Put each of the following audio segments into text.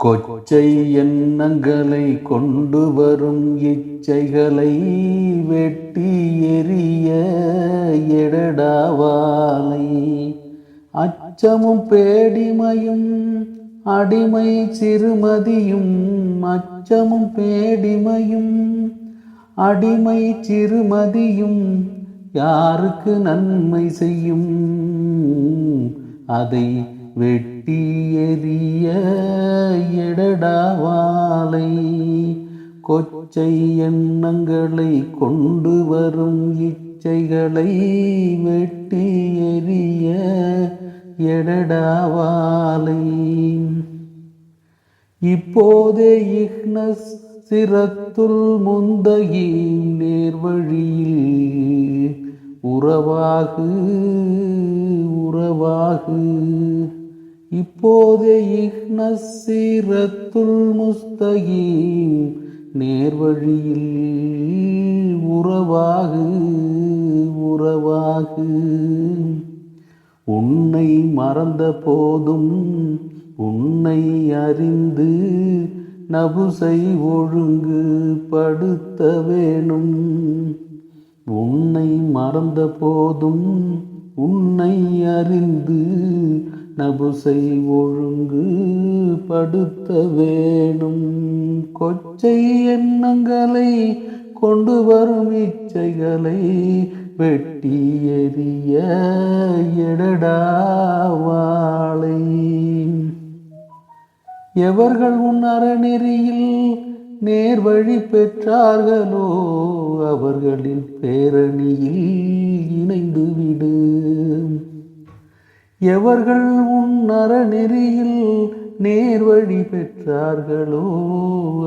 கொச்சை எண்ணங்களை கொண்டு வரும் இச்சைகளை வெட்டி எரிய எடடாவாலை அச்சமும் பேடிமையும் அடிமை சிறுமதியும் அச்சமும் பேடிமையும் அடிமை சிறுமதியும் யாருக்கு நன்மை செய்யும்? அதை வெட்டி எறிய எடடாவாலை கொச்சை எண்ணங்களை கொண்டு வரும் இச்சைகளை வெட்டி எறிய எடடாவாலை இப்போதே இக்னஸ் சிரத்துள் முந்தகி நேர்வழியில் உறவாகு உறவாகு. இப்போதே இஹ்னசீரத்துல் முஸ்தகீம் முஸ்தகி நேர்வழியில் உறவாகு உறவாகு. உன்னை மறந்த போதும் உன்னை அறிந்து நபுசை ஒழுங்கு படுத்த வேணும். உன்னை மறந்த போதும் உன்னை அறிந்து நபுசை ஒழுங்கு படுத்த வேணும். கொச்சை எண்ணங்களை கொண்டு வரும் இச்சைகளை வெட்டி எறிய எடடாவாளை எவர்கள் உன் அறநெறியில் நேர்வழி பெற்றார்களோ அவர்களின் பேரணியில் எவர்கள் உன் அறநெறியில் நேர்வழி பெற்றார்களோ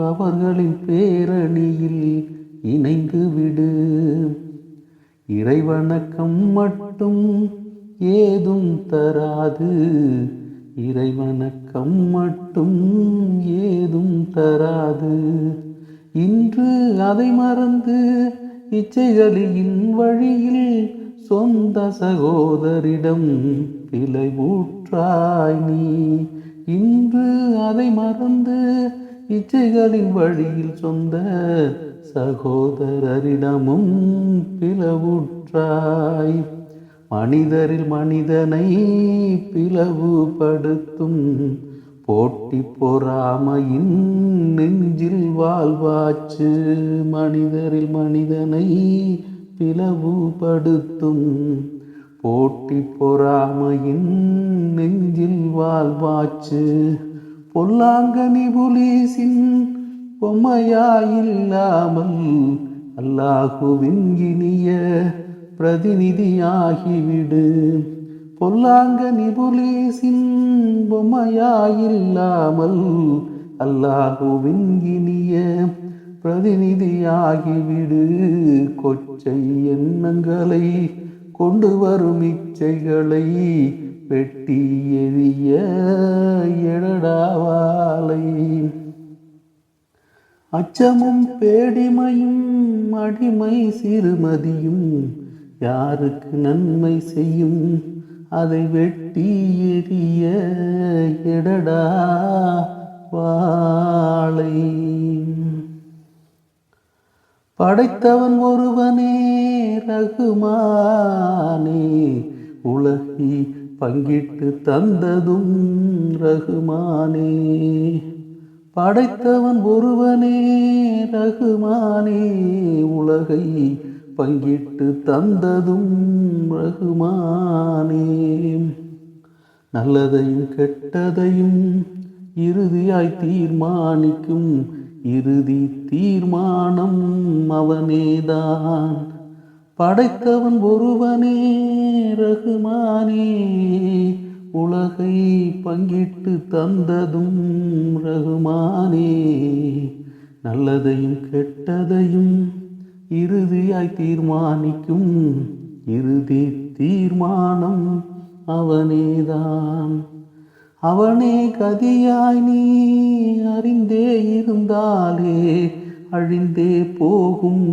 அவர்களின் பேரணியில் இணைந்து விடு. இறைவணக்கம் மட்டும் ஏதும் தராது. இறைவணக்கம் மட்டும் ஏதும் தராது. இன்று அதை மறந்து இச்சைகளின் வழியில் சொந்த சகோதரிடம் பிழை ஊற்றாய் நீ. இன்று அதை மறந்து இச்சைகளின் வழியில் சொந்த சகோதரரிடமும் பிளவுற்றாய் மனிதரில் மனிதனை பிளவுபடுத்தும் போட்டி பொறாமையின் நெஞ்சில் வாழ்வாச்சு. மனிதரில் மனிதனை பிளவுபடுத்தும் போட்டி பொறாமையின் நெஞ்சில் வாழ்வாச்சு. பொல்லாங்கனி புலீசின் பொம்மையாயில்லாமல் அல்லாஹுவின் இனிய பிரதிநிதியாகிவிடு. பொல்லாங்க நிபுலீசின் பொம்மையாயில்லாமல் அல்லாஹுவின் இனிய பிரதிநிதியாகிவிடு. கொச்சை எண்ணங்களை கொண்டு வரும் இச்சைகளை வெட்டி எரிய எழடாவாலை அச்சமும் பேடிமையும் அடிமை சிறுமதியும் யாருக்கு நன்மை செய்யும்? அதை வெட்டி எரிய எடடா வாழை. படைத்தவன் ஒருவனே ரகுமானே. உலகி பங்கிட்டு தந்ததும் ரகுமானே. படைத்தவன் ஒருவனே ரகுமானே. உலகை பங்கிட்டு தந்ததும் ரகுமானே. நல்லதையும் கெட்டதையும் இறுதியாய் தீர்மானிக்கும் இறுதி தீர்மானம் அவனேதான். படைத்தவன் ஒருவனே ரகுமானே உலகை பங்கிட்டு தந்ததும் ரகுமானே. நல்லதையும் கெட்டதையும் இறுதியாய் தீர்மானிக்கும் இறுதி தீர்மானம் அவனேதான். அவனே கதியாய் நீ அறி இருந்தாலே அழிந்தே போகும்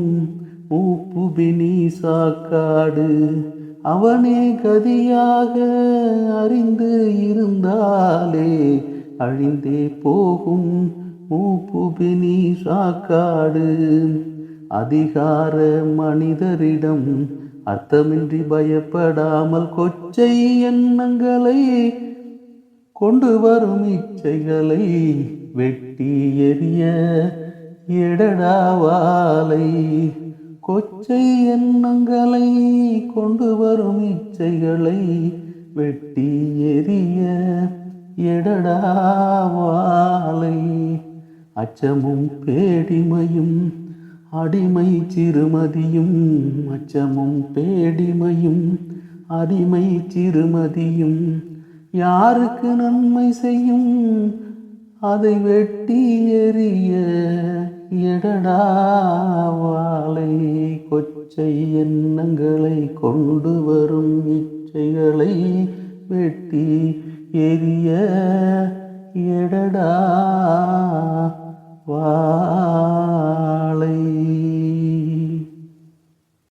மூப்பு பினீசாக்காடு அவனே கதியாக அறிந்து இருந்தாலே அழிந்தே போகும் மூப்புபினி சாக்காடு அதிகார மனிதரிடம் அர்த்தமின்றி பயப்படாமல் கொச்சை எண்ணங்களை கொண்டு வரும் இச்சைகளை வெட்டி எறிய எடடாவாலை கொச்சை எண்ணங்களை கொண்டு வரும் இச்சைகளை வெட்டி எறிய எடடாவாலை அச்சமும் பேடிமையும் அடிமை சிறுமதியும் அச்சமும் பேடிமையும் அடிமை சிறுமதியும். யாருக்கு நன்மை செய்யும் அதை வெட்டி எறிய எடடா வாழை கொச்சை எண்ணங்களை கொண்டு வரும் இச்சைகளை வெட்டி எரிய எடடா வாழை